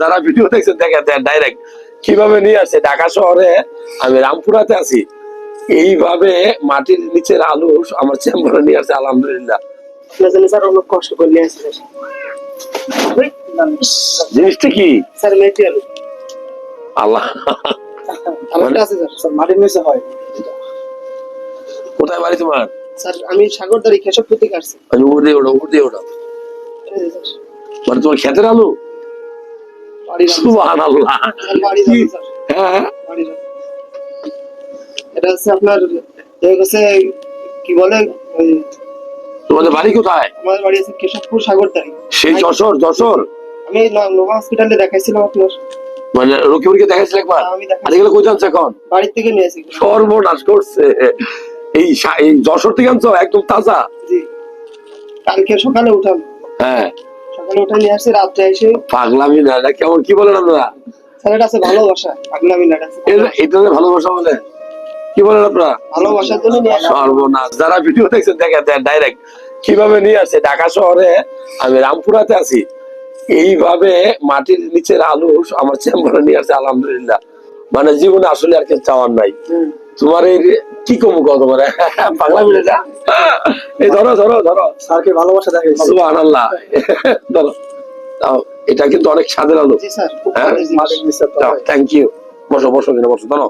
যারা ভিডিও দেখছেন দেখেন ডাইরেক্ট কীভাবে নিয়ে আসছে। ঢাকা শহরে আমি রামপুরাতে আছি। এইভাবে মাটির নিচের আলু আমার চেম্বারে নিয়ে আসছে আলহামদুলিল্লাহ। স্যার অনেক কষ্ট করে নিয়ে আসছে। জিনিসটা কি? স্যার মেথি আলু। আল্লাহ। স্যার স্যার মাটির নিচে হয়। কোথায় বাড়ি তোমার? স্যার আমি সাগরদারি কেশবপুর থেকে আসছি। আমি উপর দিয়ে ওঠো উপর দিয়ে স্যার, মানে তোমার খেতের আলু? আল্লাহ হ্যাঁ এটা হচ্ছে আপনার হচ্ছে কি বলে? তোমাদের বাড়ি কোথায়? আমাদের বাড়ি আছে কেশবপুর সাগরদারি সেই যশোর যশোর? আমি নোভা হসপিটালে দেখাইছিলাম আপনার। মানে রকিবুরকে দেখাইছিল একবার? আর এগুলো কই জানছে এখন? বাড়ির থেকে নিয়েছি সর্বনাশ করছে। এই এই যশোর থেকে আনছো? একদম তাজা? জি। কালকে সকালে উঠাম হ্যাঁ। উঠে নিয়ে আসছি রাত্রে এসে। পাগলামি না এটা কেমন কি বলেন আপনারা? স্যার এটা আছে ভালোবাসা পাগলামি না এটা এটা- ভালোবাসা বলে কি বলেন আপনারা? ভালোবাসার জন্য নিয়ে আসা। সর্বনাশ। যারা ভিডিও দেখছেন দেখেন ডাইরেক্ট কীভাবে নিয়ে আসছে ঢাকা শহরে আমি রামপুরাতে আছি। এইভাবে মাটির নিচের আলু আমার চেম্বারে নিয়ে আসছে আলহামদুলিল্লাহ। মানে জীবনে আসলে আর কিছু চাওয়ার নাই। তোমার এই কি কমু কত করে পাগলা মিলে যা এই ধরো ধরো ধরো। স্যারকে ভালোবাসা দেখে সুবহান আল্লাহ ধরো। এটা কিন্তু অনেক স্বাদের আলো। জি স্যার। খুব হ্যাঁ? থ্যাংক ইউ বসো বসো বসো ধরো।